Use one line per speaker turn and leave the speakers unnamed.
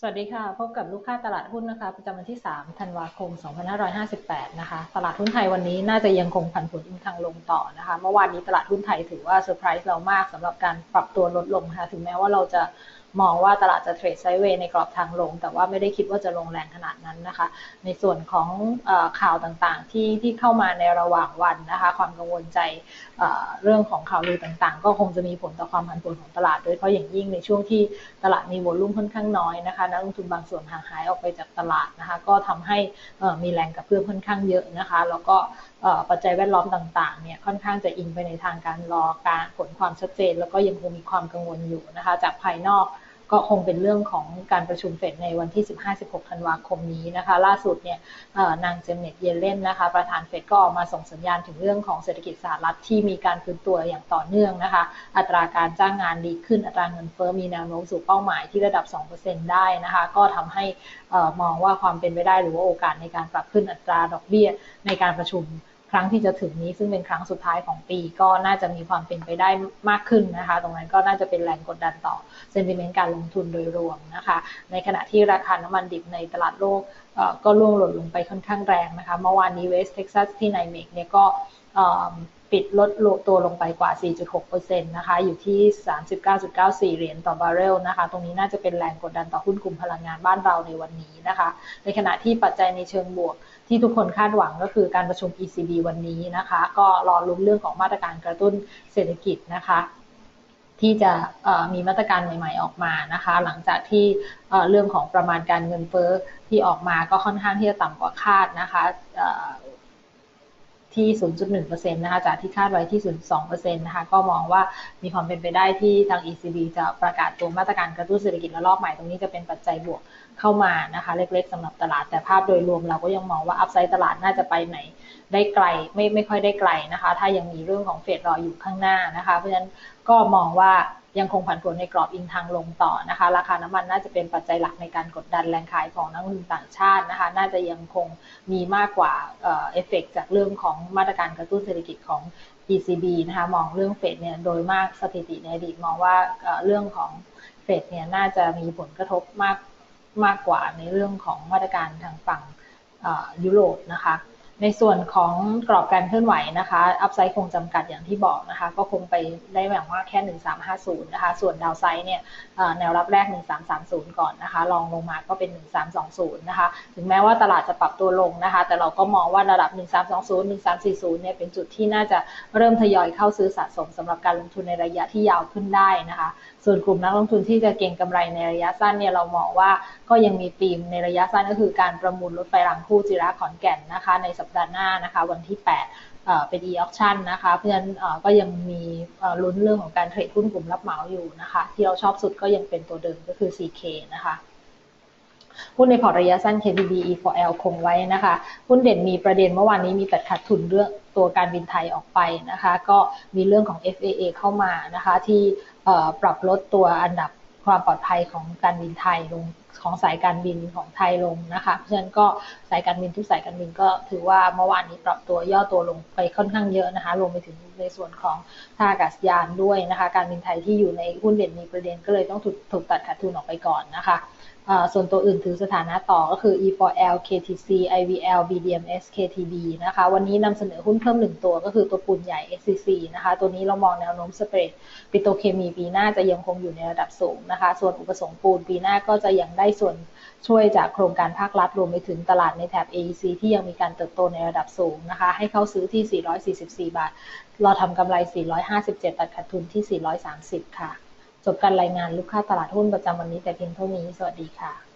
สวัสดีค่ะ พบกับลูกค้าตลาดหุ้นนะคะ ประจำวันที่ 3 ธันวาคม 2558 นะคะ ตลาดหุ้นไทยวันนี้น่าจะยังคงผันผวนอิงทางลงต่อนะคะ เมื่อวานนี้ตลาดหุ้นไทยถือว่าเซอร์ไพรส์เรามากสำหรับการปรับตัวลดลงค่ะ ถึงแม้ว่าเราจะ มองว่าตลาดจะเทรดไซด์เวย์ในกรอบทางลง แต่ว่าไม่ได้คิดว่าจะลงแรงขนาดนั้นนะคะ ในส่วนของอข่าวต่างๆที่ที่เข้ามาในระหว่างวันนะคะ ความกังวลใจเรื่องของข่าวลือต่างๆ ก็คงจะมีผลต่อความผันผวนของตลาด โดยเฉพาะอย่างยิ่งในช่วงที่ตลาดมีวอลุ่มค่อนข้างน้อยนะคะนักลงทุนบางส่วนห่างหายออกไปจากตลาดนะคะ ก็ทำให้มีแรงกระเพื่อมค่อนข้างเยอะนะคะ แล้วก็ปัจจัยแวดล้อมต่างๆเนี่ยค่อนข้างจะอิงไปในทางการรอการผลความชัดเจน แล้วก็ยังคงมีความกังวลอยู่นะคะ จากภายนอก ก็คงเป็นเรื่องของการประชุมเฟดในวันที่ 15-16 ธันวาคมนี้นะคะ ล่าสุดเนี่ยนางเจมเน็ตเยเลนนะคะ ประธานเฟดก็ออกมาส่งสัญญาณถึงเรื่องของเศรษฐกิจสหรัฐที่มีการฟื้นตัวอย่างต่อเนื่องนะคะ อัตราการจ้างงานดีขึ้นอัตราเงินเฟ้อมีแนวโน้มสู่เป้าหมายที่ระดับ 2%ได้นะคะ ก็ทำให้มองว่าความเป็นไปได้หรือว่าโอกาสในการปรับขึ้นอัตราดอกเบี้ยในการประชุม ครั้งที่จะถึงนี้ซึ่งเป็นครั้งสุดท้ายของปีก็น่าจะมีความเป็นไปได้มากขึ้นนะคะ ตรงนั้นก็น่าจะเป็นแรงกดดันต่อเซนติเมนต์การลงทุนโดยรวมนะคะ ในขณะที่ราคาน้ำมันดิบในตลาดโลกก็ร่วงหล่นลงไปค่อนข้างแรงนะคะ เมื่อวานนี้เวสเท็กซัสที่ไนเมกเนี่ยก็ ปิดลดตัวลงไปกว่า 4.6%นะคะ อยู่ที่ 39.94 เหรียญต่อบาร์เรลนะคะ ตรงนี้น่าจะเป็นแรงกดดันต่อหุ้นกลุ่มพลังงานบ้านเราในวันนี้นะคะ ในขณะที่ปัจจัยในเชิงบวกที่ทุกคนคาดหวังก็คือการประชุม ECB วันนี้นะคะ ก็รอรุ้นเรื่องของมาตรการกระตุ้นเศรษฐกิจนะคะที่จะมีมาตรการใหม่ ๆ ออกมานะคะ หลังจากที่เรื่องของประมาณการเงินเฟ้อที่ออกมาก็ค่อนข้างที่จะต่ำกว่าคาดนะคะ ที่ 0.1%นะคะจากที่คาดไว้ที่ 0.2%นะคะก็มองว่ามีความเป็นไปได้ที่ทาง ECB จะประกาศตัวมาตรการกระตุ้นเศรษฐกิจระลอกใหม่ตรงนี้จะเป็นปัจจัยบวกเข้ามานะคะเล็กๆสำหรับตลาดแต่ภาพโดยรวมเราก็ยังมองว่าอัพไซด์ตลาดน่าจะไปไหนได้ไกลไม่ไม่ค่อยได้ไกลนะคะ ถ้ายังมีเรื่องของเฟดรออยู่ข้างหน้านะคะ เพราะฉะนั้นก็มองว่ายังคงผันผวนในกรอบอิงทางลงต่อนะคะ ราคาน้ำมันน่าจะเป็นปัจจัยหลักในการกดดันแรงขายของนักลงทุนต่างชาตินะคะ น่าจะยังคงมีมากกว่าเอฟเฟกจากเรื่องของมาตรการกระตุ้นเศรษฐกิจของ ECB นะคะ มองเรื่องเฟดเนี่ยโดยมากสถิติในอดีตมองว่าเรื่องของเฟดเนี่ยน่าจะมีผลกระทบมากมากกว่าในเรื่องของมาตรการทางฝั่งยุโรปนะคะ ในส่วนของกรอบการเคลื่อนไหวนะคะ อัพไซด์คงจำกัดอย่างที่บอกนะคะ ก็คงไปได้แบบว่าแค่ 1350 นะคะ ส่วนดาวไซด์เนี่ยแนวรับแรก 1330 ก่อนนะคะ ลองลงมาก็เป็น 1320 นะคะ ถึงแม้ว่าตลาดจะปรับตัวลงนะคะ แต่เราก็มองว่าระดับ 1320 1340 เนี่ยเป็นจุดที่น่าจะเริ่มทยอยเข้าซื้อสะสมสำหรับการลงทุนในระยะที่ยาวขึ้นได้นะคะ ส่วนกลุ่มนักลงทุนที่จะเก็งกำไรในระยะสั้นเนี่ยเรามองว่าก็ยังมีธีมในระยะสั้นก็คือการประมูลรถไฟรางคู่จิระขอนแก่นนะคะในสัปดาห์หน้านะคะ วันที่ 8 เป็น e-auction นะคะ เพราะฉะนั้นก็ยังมีลุ้นเรื่องของการเทรดหุ้นกลุ่มรับเหมาอยู่นะคะ ที่เราชอบสุดก็ยังเป็นตัวเดิมก็คือ CK นะคะหุ้นในพอร์ตระยะสั้น KTB E4L คงไว้นะคะ หุ้นเด่นมีประเด็นเมื่อวานนี้มีตัดขาดทุนเรื่องตัวการบินไทยออกไปนะคะ ก็มีเรื่องของ FAA เข้ามานะคะ ที่ปรับลดตัวอันดับ ความปลอดภัยของการบินไทยลงของสายการบินของไทยลงนะคะเพราะฉะนั้นก็สายการบินทุกสายการบินก็ถือว่าเมื่อวานนี้ปรับตัวย่อตัวลงไปค่อนข้างเยอะนะคะรวมไปถึงในส่วนของท่าอากาศยานด้วยนะคะ การบินไทยที่อยู่ในหุ้นเด่นมีประเด็นก็เลยต้องถูกถูกตัดขาดทุนออกไปก่อนนะคะ ส่วนตัวอื่นถือสถานะต่อก็คือ E4L KTC IVL BDMs KTB นะคะ วันนี้นำเสนอหุ้นเพิ่มหนึ่งตัวก็คือตัวปูนใหญ่ SCC นะคะ ตัวนี้เรามองแนวโน้มสเปรดปิโตเคมีปีหน้าจะยังคงอยู่ในระดับสูงนะคะ ส่วนอุปสงค์ปูนปีหน้าก็จะยังได้ส่วนช่วยจากโครงการภาครัฐรวมไปถึงตลาดในแถบ AEC ที่ยังมีการเติบโตในระดับสูงนะคะ ให้เข้าซื้อที่ 444 บาท เราทำกำไร 457 ตัดขาดทุนที่ 430 ค่ะ จบการรายงานลูกค้าตลาดหุ้นประจำวันนี้แต่เพียงเท่านี้ สวัสดีค่ะ